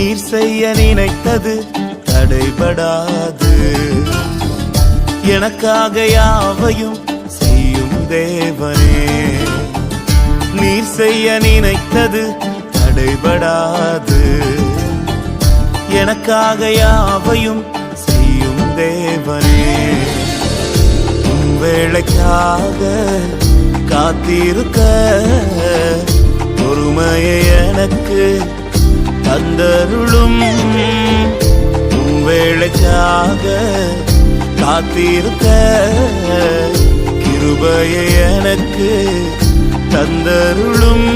நீர் செய்ய நினைத்தது தடைபடாது. எனக்காக யாவையும் செய்யும் தேவனே. நீர் செய்ய நினைத்தது தடைபடாது. எனக்காக யாவையும் செய்யும் தேவனே. உன் வேளைக்காக காத்திருக்க அருளும். உன் வேளைக்காக காத்திருக்க கிருபையை எனக்கு தந்தருளும்.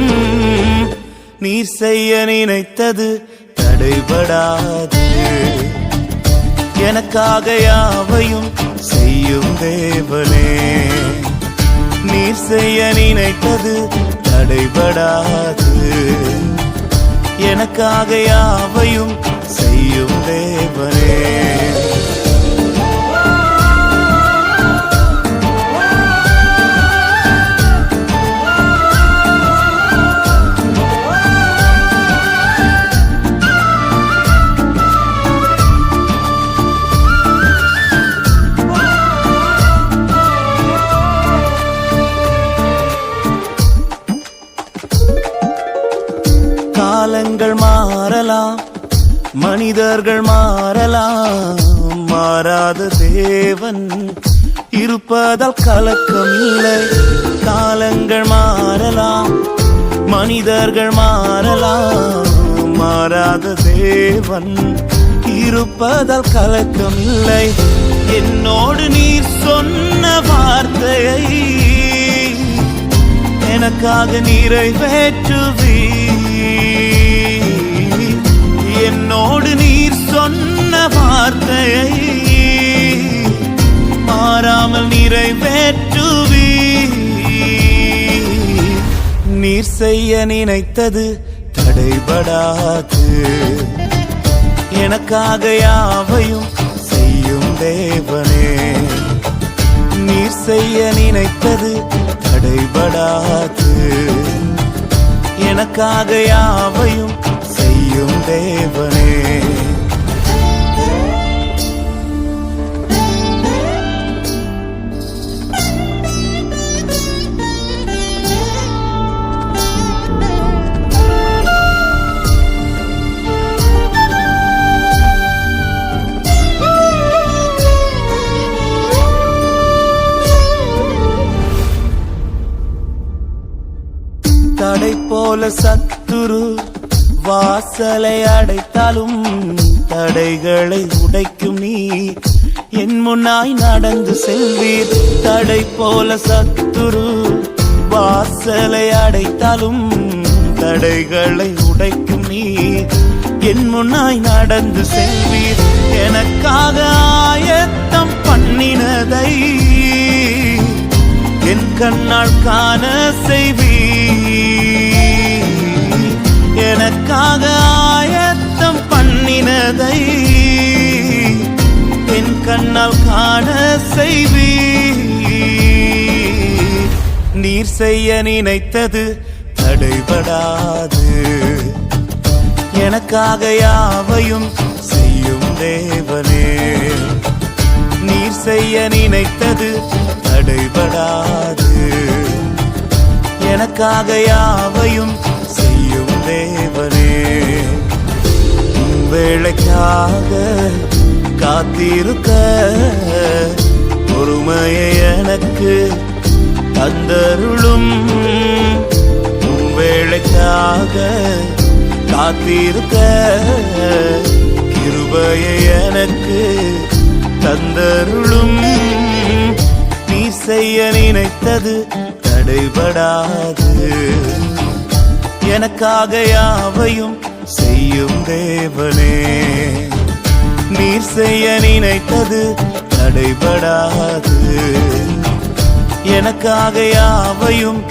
நீ செய்ய நினைத்தது தடைபடாது. எனக்காக யாவையும் செய்யும் தேவனே. நீர் செய்ய நினைத்தது தடைபடாது. எனக்காக யாவையும் செய்யும் தேவரே காலங்கள் மாறலாம் மனிதர்கள் மாறலாம். மாறாத தேவன் இருப்பதால் கலக்கம் இல்லை காலங்கள் மாறலாம் மனிதர்கள் மாறலாம். மாறாத தேவன் இருப்பதால் கலக்கம் இல்லை என்னோடு நீர் சொன்ன வார்த்தையை எனக்காக நிறைவேற்றுவி என்னோடு நீர் சொன்ன வார்த்தையை மாறாமல் நிறைவேற்றுவி நீர் செய்ய நினைத்தது தடைபடாது. எனக்காக யாவையும் செய்யும் தேவனே. நீர் செய்ய நினைத்தது தடைபடாது. எனக்காக யாவையும் செய்யும் தேவனே. தடை போல சத்துரு வாசலை அடைத்தாலும் தடைகளை உடைக்கும் நீ என் முன்னாய் நடந்து செல்வீர். தடை போல சத்துரு. வாசலை அடைத்தாலும் தடைகளை உடைக்கும் நீ என் முன்னாய் நடந்து செல்வீர். எனக்காக ஆயத்தம் பண்ணினதை என் கண்ணால் காண செய்வீர். எனக்காக ஆயத்தம் பண்ணினதை என் கண்ணால் காண செய்வீ நீர் செய்ய நினைத்தது தடைபடாது. எனக்காக யாவையும் செய்யும் தேவனே. நீர் செய்ய நினைத்தது தடைபடாது. எனக்காக யாவையும் செய்யும் தேவனே வேளைக்காக காத்திருக்க பொறுமையை எனக்கு தந்தருளும். வேளைக்காக காத்திருக்க கிருபையை எனக்கு தந்தருளும். நீ செய்ய நினைத்தது தடைபடாது. எனக்காக யாவையும் செய்யும் தேவனே. நீர் செய்ய நினைத்தது தடைபடாது. எனக்காக யாவையும்